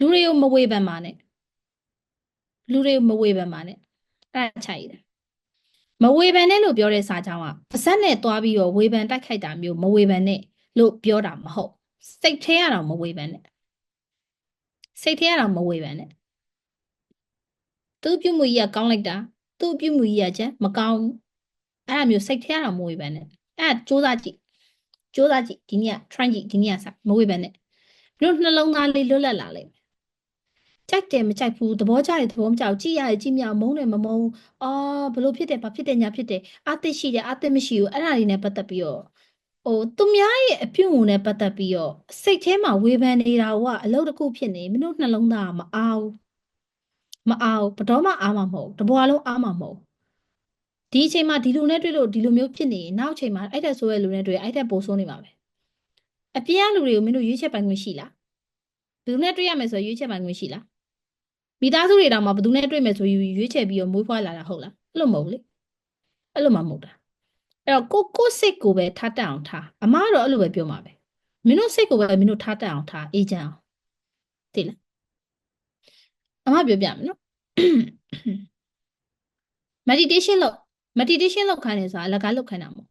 လူတွေကိုမဝေဖန်ပါနဲ့လူတွေကိုမဝေဖန်ပါနဲ့အဲ့ဒါချိုက်တယ်မဝေဖန်နဲ့လို့ပြောတဲ့စာကြောင်းကပါဇက်နဲ့သွားပြီးတော့ဝေဖန်တိုက်ခိုက်တာမျိုးမဝေဖန်နဲ့လို့ပြောတာမဟုတ်စိတ်ထဲရတော့မဝေဖန်နဲ့စိတ်ထဲရတော့မဝေဖန်နဲ့သူပြုမှုကြီးကကောင်းလိုက်တာသူပြုမှုကြီးကချက်မကောင်းဘူးအဲ့ဒါမျိုးစိတ်ထဲရတော့မဝေဖန်နဲ့အဲ့ဒါစူးစမ်းကြည့်စူးစမ်းကြည့်ဒီနေ့က try ကြည့်ဒီနေ့ကစမဝေဖန်နဲ့တို့နှလုံးသားလေးလွတ်လပ်လာလိမ့်မယ် ကြိုက်တယ်မကြိုက်ဘူးသဘောကျတယ်သဘောမကျဘူးကြည့်ရတယ်ကြည့်မရဘူးမုန်းတယ်မမုန်းဘူးအော်ဘလို့ဖြစ်တယ်ဘာဖြစ်တယ်ညာဖြစ်တယ်အသစ်ရှိတယ်အသစ်မရှိဘူးအဲ့ဒါလေးနဲ့ပတ်သက်ပြီးတော့ဟိုသူများရဲ့အပြုံနဲ့ပတ်သက်ပြီးတော့စိတ်ထဲမှာဝေဖန်နေတာကအလုပ်တစ်ခုဖြစ်နေမင်းတို့နှလုံးသားကမအားဘူးမအားဘူးဘယ်တော့မှအားမှာမဟုတ်ဘူးတစ်ဘွားလုံးအားမှာမဟုတ်ဘူးဒီအချိန်မှာဒီလူနဲ့တွေ့လို့ဒီလိုမျိုးဖြစ်နေရင်နောက်အချိန်မှာအဲ့တဲ့ဆိုရဲ့လူနဲ့တွေ့ရင်အဲ့တဲ့ပိုဆိုးနေပါပဲအပြင်ကလူတွေကိုမင်းတို့ရွေးချက်ပိုင်ခွင့်ရှိလားဘယ်သူနဲ့တွေ့ရမယ်ဆိုရွေးချက်ပိုင်ခွင့်ရှိလား မိသားစုတွေတောင်မှဘယ်သူနဲ့တွေ့မယ်ဆိုရွေးချက်ပြီးတော့မွေးဖွားလာတာဟုတ်လားအဲ့လိုမဟုတ်လေအဲ့လိုမှမဟုတ်တာအဲ့တော့ကိုကိုစိတ်ကိုပဲထားတတ်အောင်ထားအမကတော့အဲ့လိုပဲပြောမှာပဲမင်းတို့စိတ်ကိုပဲမင်းတို့ထားတတ်အောင်ထားအေးချမ်းအောင်သိလားအမပြောပြမယ်နော် meditation လုပ် meditation လုပ်ခိုင်းတယ်ဆိုတာအလကားလုပ်ခိုင်းတာမဟုတ်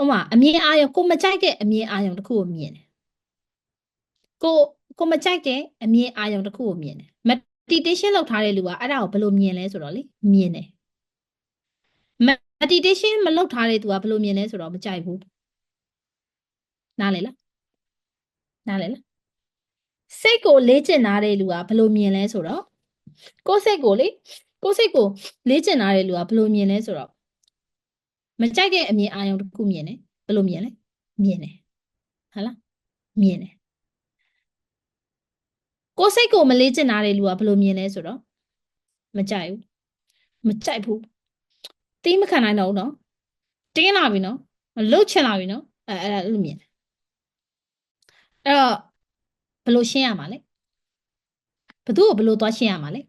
ဥပမာအမြင်အာရုံကိုမကြိုက်တဲ့အမြင်အာရုံတစ်ခုကိုမြင်တယ်ကိုကိုမကြိုက်တဲ့အမြင်အာရုံတစ်ခုကိုမြင်တယ် meditation လုပ်ထားတဲ့လူကအဲ့ဒါကိုဘယ်လိုမြင်လဲဆိုတော့လေမြင်တယ် meditation မလုပ်ထားတဲ့သူကဘယ်လိုမြင်လဲဆိုတော့မကြိုက်ဘူးနားလေလားနားလေလားစိတ်ကိုလေ့ကျင့်ထားတဲ့လူကဘယ်လိုမြင်လဲဆိုတော့ကိုယ်စိတ်ကိုလေကိုယ်စိတ်ကိုလေ့ကျင့်ထားတဲ့လူကဘယ်လိုမြင်လဲဆိုတော့မကြိုက်တဲ့အမြင်အာရုံတစ်ခုမြင်တယ်ဘယ်လိုမြင်လဲမြင်တယ်ဟုတ်လားမြင်တယ် ကိုယ်စိတ်ကိုမလေ့ကျင့်ထားတဲ့လူကဘယ်လိုမြင်လဲဆိုတော့မကြိုက်ဘူးမကြိုက်ဘူးတီးမခံနိုင်တော့ဘူးနော်တင်းလာပြီနော်မလှုပ်ချင်လာပြီနော်အဲအဲ့ဒါအဲ့လိုမြင်တယ်အဲ့တော့ဘယ်လိုရှင်းရမှာလဲဘသူ့ကိုဘယ်လိုသွားရှင်းရမှာလဲ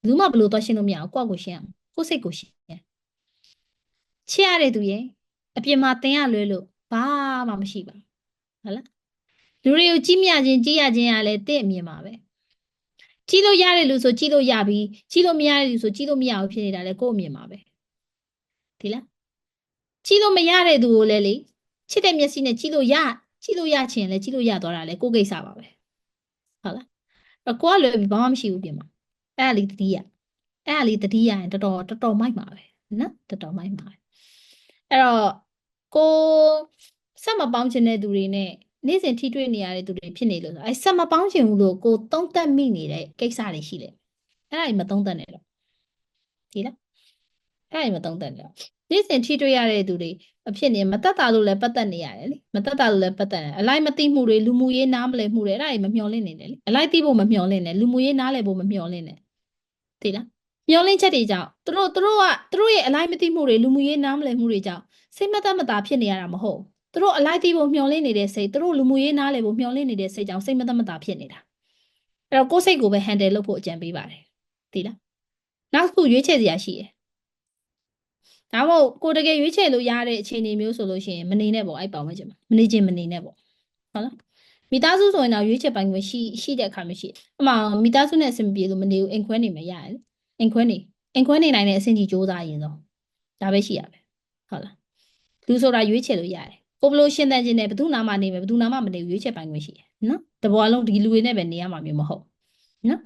ဘယ်သူမှဘယ်လိုသွားရှင်းလို့မရဘူးကိုယ့်ကိုယ်ရှင်းရမှာကိုယ့်စိတ်ကိုရှင်းရချစ်ရတဲ့သူရဲ့အပြင်မှာတင်ရလွဲလို့ဘာမှမရှိပါဘူးဟုတ်လား လူတွေကိုကြီးမြခြင်းကြီးရခြင်းကလည်းတင့်အမြင်ပါပဲကြီးလို့ရတယ်လို့ဆိုကြီးလို့ရပြီကြီးလို့မရတဲ့လူဆိုကြီးလို့မရဘူးဖြစ်နေတာလေကိုယ့်အမြင်ပါပဲဒီလားကြီးလို့မရတဲ့သူကိုလည်းလေချစ်တဲ့မျက်စိနဲ့ကြီးလို့ရကြီးလို့ရချင်လဲကြီးလို့ရသွားတာလေကိုယ့်ကိစ္စပါပဲဟုတ်လားအကိုကလည်းဘာမှမရှိဘူးပြင်မှာအဲ့ဒါလေးတတိယအဲ့ဒါလေးတတိယရင်တော်တော်တော်တော်မိုက်ပါပဲနော်တော်တော်မိုက်ပါပဲအဲ့တော့ကိုဆက်မပေါင်းချင်တဲ့သူတွေနဲ့ နေ့စဉ်ထိတွေ့နေရတဲ့သူတွေဖြစ်နေလို့ဆိုအဲဆက်မပေါင်းချင်ဘူးလို့ကိုသုံးသက်မိနေတဲ့ကိစ္စတွေရှိတယ်အဲ့ဒါကြီးမသုံးသက်နဲ့တော့ဒီလားအဲ့ဒါကြီးမသုံးသက်နဲ့တော့နေ့စဉ်ထိတွေ့ရတဲ့သူတွေအဖြစ်နေမတက်တာလို့လည်းပတ်သက်နေရတယ်လေမတက်တာလို့လည်းပတ်သက်နေအလိုက်မသိမှုတွေလူမှုရေးနားမလည်မှုတွေအဲ့ဒါကြီးမမျှော်လင့်နေတယ်လေအလိုက်သိဖို့မမျှော်လင့်နဲ့လူမှုရေးနားလည်ဖို့မမျှော်လင့်နဲ့သိလားမျှော်လင့်ချက်တွေကြောင့်သူတို့သူတို့ကသူတို့ရဲ့အလိုက်မသိမှုတွေလူမှုရေးနားမလည်မှုတွေကြောင့်စိတ်မသက်မသာဖြစ်နေရတာမဟုတ် သူတို့အလိုက်သိဖို့မျှော်လင့်နေတဲ့စိတ်သူတို့လူမှုရေးနားလည်ဖို့မျှော်လင့်နေတဲ့စိတ်ကြောင့်စိတ်မသက်မသာဖြစ်နေတာအဲ့တော့ကိုယ်စိတ်ကိုပဲ handle လုပ်ဖို့အကြံပေးပါတယ်သိလားနောက်တစ်ခုရွေးချယ်စရာရှိတယ်ဒါမှမဟုတ်ကိုတကယ်ရွေးချယ်လို့ရတဲ့အခြေအနေမျိုးဆိုလို့ရှိရင်မနေနဲ့ပေါ့အဲ့ပေါင်မချင်မှာမနေခြင်းမနေနဲ့ပေါ့ဟုတ်လားမိသားစုဆိုရင်တော့ရွေးချယ်ပိုင်ခွင့်ရှိရှိတဲ့အခါမျိုးရှိအမှမိသားစုနဲ့အဆင်ပြေလို့မနေဘူးအိမ်ခွဲနေမရရလေအိမ်ခွဲနေအိမ်ခွဲနေနိုင်တဲ့အဆင့်ကြီးစ조사ရင်တော့ဒါပဲရှိရပဲဟုတ်လားလူဆိုတာရွေးချယ်လို့ရတယ် ကိုဘလို့ရှင်းတန်းခြင်းနဲ့ဘယ်သူနာမှနေမယ်ဘယ်သူနာမှမနေဘူးရွေးချယ်ပိုင်ခွင့်ရှိတယ်နော်တဘောလုံးဒီလူတွေနဲ့ပဲနေရမှာမျိုးမဟုတ်နော်